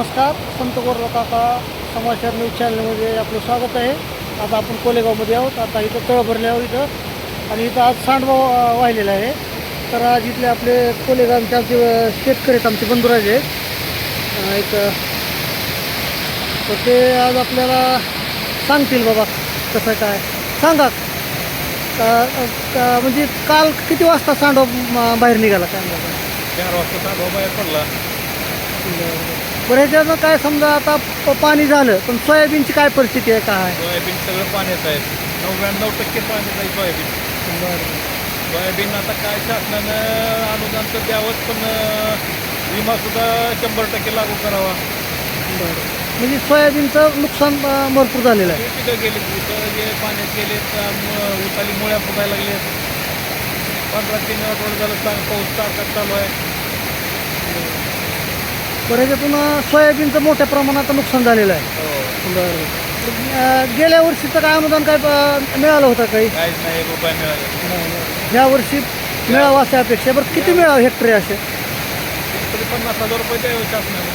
नमस्कार संत गोरला काका समाचार न्यूज चॅनलमध्ये आपलं स्वागत आहे. आता आपण कोलेगावमध्ये आहोत आता इथं तळ भरले आहोत इथं. आणि इथं आज सांडभाव अं, वाहिलेला आहे. तर आज इथले आपले कोलेगावचे आमचे शेतकरी आहेत आमचे बंधुराजे आहेत. एक तर ते आज आपल्याला सांगतील बाबा कसं काय. सांगा. म्हणजे काल किती वाजता सांडव बाहेर निघाला? काय? चार वाजता साडा बाहेर पडला. बरं ह्याच्यानं काय समजा आता प- पाणी झालं पण सोयाबीनची काय परिस्थिती आहे काय सोयाबीन सगळं पाण्याचं आहे. नव्याण्णव टक्के पाण्याचं आहे सोयाबीन. सोयाबीन आता काय शासनानं अनुदान तर द्यावंच पण अं, विमासुद्धा शंभर टक्के लागू करावा. म्हणजे सोयाबीनचं नुकसान अं, भरपूर झालेलं आहे. हे पिकं गेले पिकं जे पाण्यात गेले उताली मुळ्या फुगायला लागले पंधरा तीन आठवडे झालं चांग पाऊस ताकद चालू आहे. बरं सोयाबीनचं मोठ्या प्रमाणात नुकसान झालेलं आहे. हो बरं अं, गेल्या वर्षीचं काय अनुदान काय अं, मिळालं होतं काही? काहीच नाही रुपये मिळाले. ह्या वर्षी मिळावं अशा अपेक्षा बरं किती मिळावं हेक्टरी असे? तरी पन्नास हजार रुपये द्यावे शासनाने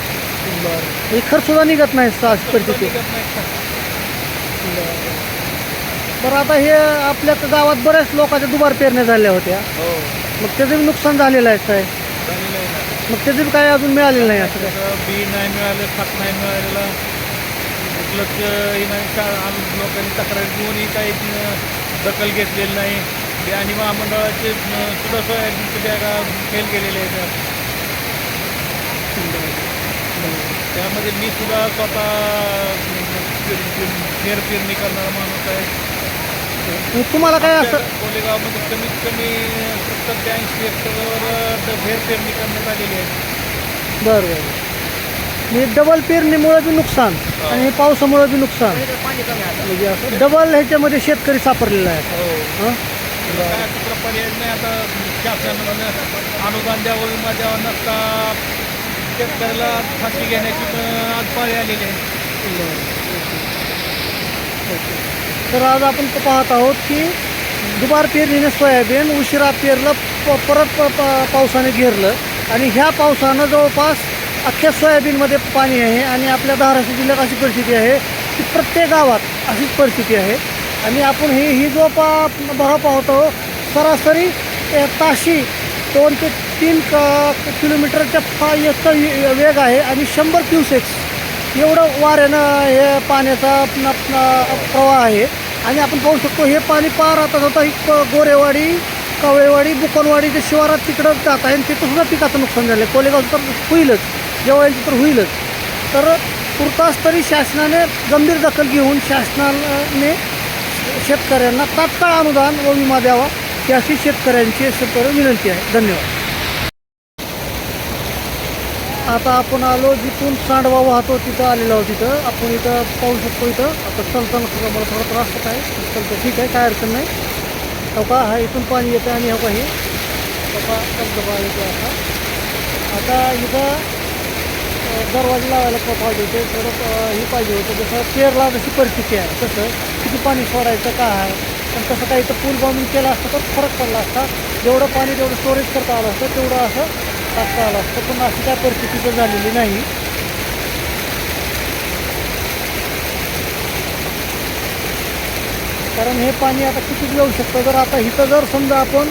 हे खर्च सुद्धा निघत नाही अशी परिस्थिती. निघत नाही. का? बरं आता हे आपल्या गावात बऱ्याच लोकांच्या दुबार पेरण्या झाल्या होत्या. हो. मग त्याचं बी नुकसान झालेलं आहे काय? मग त्याचं काय अजून मिळालेलं नाही असं काय? बी नाही मिळालं खत नाही मिळालेला. कुठलंच हे नाही का आम्ही लोकांनी तक्रार घेऊनही काही दखल घेतलेली नाही. ते आणि महामंडळाचे सुद्धा सोयाबीनचे बॅगा फेल केलेले आहेत. त्यामध्ये मी सुद्धा स्वतः फेरफेरणी करणारा माणूस आहे. तुम्हाला काय असं कोलेगावमध्ये कमीत कमी सत्तर ते ऐंशी हेक्टरवर फेर पेरणी करण्यात आलेली आहे. बरं बरं. म्हणजे डबल पेरणीमुळे बी नुकसान आणि पावसामुळे बी नुकसान. म्हणजे असं डबल ह्याच्यामध्ये शेतकरी सापडलेला आहे. हो. हं? काय दुसरा पर्याय नाही आता शासनानं अनुदान द्यावं विमा द्यावा नसता शेतकऱ्याला फाशी घेण्याची पण आज पाळी आलेली आहे तर आज आपण पाहत आहोत की दुबार पेरणीने सोयाबीन उशिरा पेरलं प- परत प- पावसाने घेरलं. आणि ह्या पावसानं जवळपास अख्ख्या सोयाबीनमध्ये पाणी आहे आणि आपल्या धाराशिव जिल्ह्यात अशी परिस्थिती आहे की प्रत्येक गावात अशीच परिस्थिती आहे. आणि आपण ही ही जो पा भाव पाहतो सरासरी ताशी दोन ते तीन क किलोमीटरच्या फा इतका वेग आहे आणि शंभर क्युसेक्स एवढं वाऱ्यानं हे पाण्याचा प्रवाह आहे. आणि आपण पाहू शकतो हे पाणी पार आता होता ही क- गोरेवाडी कवळेवाडी बुकनवाडी जे शिवारात तिकडं जात आहे आणि तिथं सुद्धा पिकाचं नुकसान झालं कोलेगाव तर होईलच जेव्हा तर होईलच. तर तुर्तास तरी शासनाने गंभीर दखल घेऊन शासनाने शेतकऱ्यांना तात्काळ अनुदान व विमा द्यावा ही अशी शेतकऱ्यांची शेतकरी विनंती आहे. धन्यवाद. आता आपण आलो जिथून सांडवा वाहतो तिथं आलेलो आहोत तिथं आपण इथं पाहू शकतो इथं. आता चलताना सुद्धा मला थोडा त्रास होत आहे. चलतो ठीक आहे काय अडचण नाही. हो का? हा इथून पाणी येतं आणि हो का हे? हो का? धबधबा येतो असा आता. इथं दरवाजे लावायला पाहिजे होते. थोडं हे पाहिजे होतं. जसं पेरला जशी परिस्थिती आहे तसं किती पाणी सोडायचं काय आहे? पण तसं काही इथं पूल बांधून केलं असतं तर फरक पडला असता. जेवढं पाणी जेवढं स्टोरेज करता आलं असतं तेवढं असं टाकता आलं असतं पण अशी काय परिस्थिती तर झालेली नाही. कारण हे पाणी आता किती येऊ शकतं? जर आता इथं जर समजा आपण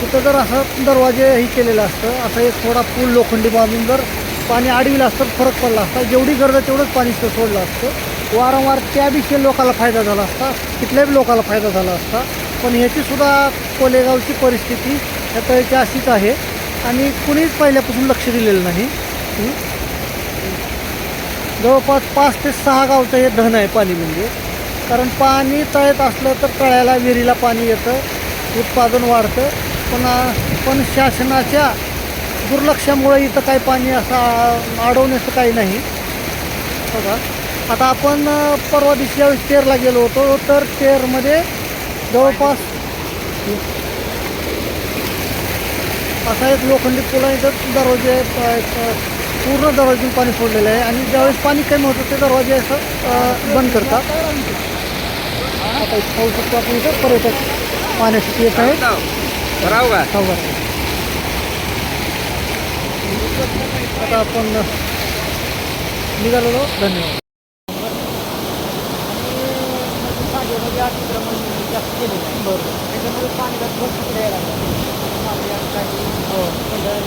तिथं जर असं दरवाजे हे केलेलं असतं असं एक थोडा पूल लोखंडी बांधून जर पाणी अडविलं असतं तर फरक पडला असता. जेवढी गरज आहे तेवढंच पाणी सोडलं असतं. वारंवार त्याविषयी लोकाला फायदा झाला असता तिथल्याही लोकाला फायदा झाला असता. पण ह्याची सुद्धा कोलेगावची परिस्थिती ह्याची अशीच आहे. आणि कुणीच पहिल्यापासून लक्ष दिलेलं नाही. जवळपास पाच ते सहा गावचं हे धन आहे पाणी म्हणजे. कारण पाणी तळ्यात असलं तर तळ्याला विहिरीला पाणी येतं उत्पादन वाढतं. पण पण शासनाच्या दुर्लक्षामुळे इथं काही पाणी असं अडवण्याचं काही नाही. बघा. आता आपण परवा दिवशी ज्यावेळेस तेरला गेलो होतो तर तेरमध्ये जवळपास असा एक लोखंडी पुला इथं दरवाजे अ, अ, पूर्ण दरवाजून पाणी सोडलेलं आहे. आणि ज्यावेळेस पाणी कमी होतं ते दरवाजे असं बंद करतात. आता पाहू शकतो आपण इथं पर्यटक पाण्यासाठी येत सावकार आता आपण निघालेलो. धन्यवाद. आहे. बरोबर. त्याच्यामुळे पाणी भरपूर